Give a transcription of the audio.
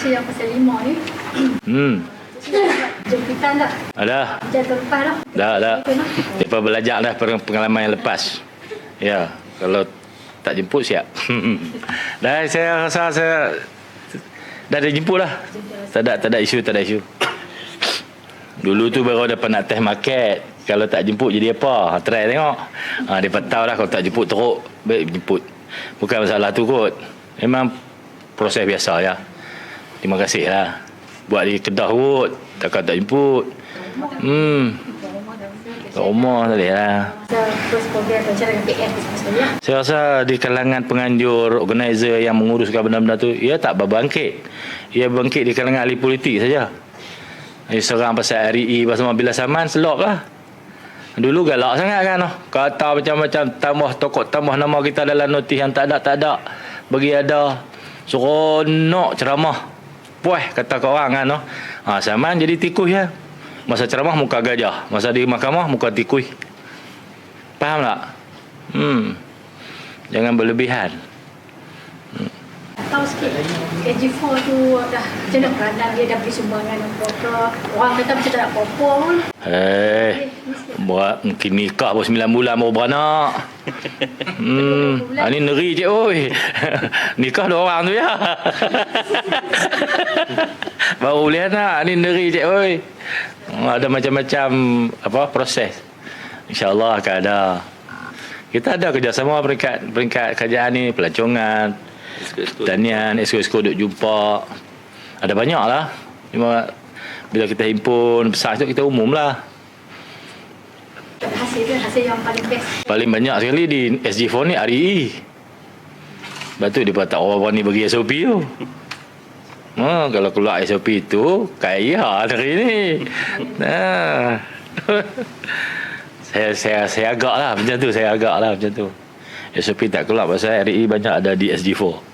Saya yang pasal lima ni. Hmm. Jemputan dah. Ada. Jaga lepas dah. Dah, dah. Lepas belajar dah peng- pengalaman yang lepas. Ya, kalau tak jemput siap. dah saya rasa saya dah ada jemput lah. Tak ada, tak ada isu, tak ada isu. Dulu tu baru dapat nak test market. Kalau tak jemput jadi apa? Ha, try tengok. Ha, dia tahu lah kalau tak jemput teruk. Baik jemput. Bukan masalah tu kot. Memang proses biasa ya. Terima kasih lah. Buat di Kedah kot. Takkan tak jemput. Hmm. Kat rumah tak boleh lah. Saya rasa di kalangan penganjur, organizer yang menguruskan benda-benda tu, ia tak berbangkit. Ia bangkit di kalangan ahli politik saja. Ia serang pasal REE, pasal mobil saman, selok lah. Dulu galak sangat kan. Kata macam-macam, tambah tokok, tambah nama kita dalam notis yang tak ada, tak ada. Bagi ada. Seronok ceramah. Puas kata kau orang kan. oh. Ha, saman jadi tikus ya. Masa ceramah muka gajah. Masa di mahkamah muka tikus. Faham tak? Hmm. Jangan berlebihan. Tahu sikit. KG4 tu dah macam mana peranan dia dah beri sumbangan apa-apa. Orang kata macam tak ada apa-apa pun. Eh, buat mungkin nikah baru 9 bulan baru beranak. Hmm, ha, ni neri je oi. nikah dua orang tu ya. baru boleh anak, ni neri je oi. Ada macam-macam apa proses. InsyaAllah akan ada. Kita ada kerjasama peringkat peringkat kerajaan ni, pelancongan, Tanian, esko-esko duk jumpa. Ada banyak lah. Cuma bila kita himpun besar tu kita umum lah. Hasil tu hasil yang paling best. Paling banyak sekali di SG4 ni REE. Lepas tu dia tak orang ni bagi SOP tu. Ha, kalau keluar SOP tu kaya hari ni. Nah. saya saya saya agak lah macam tu saya agak lah macam tu. SOP tak keluar pasal REE banyak ada di SG4.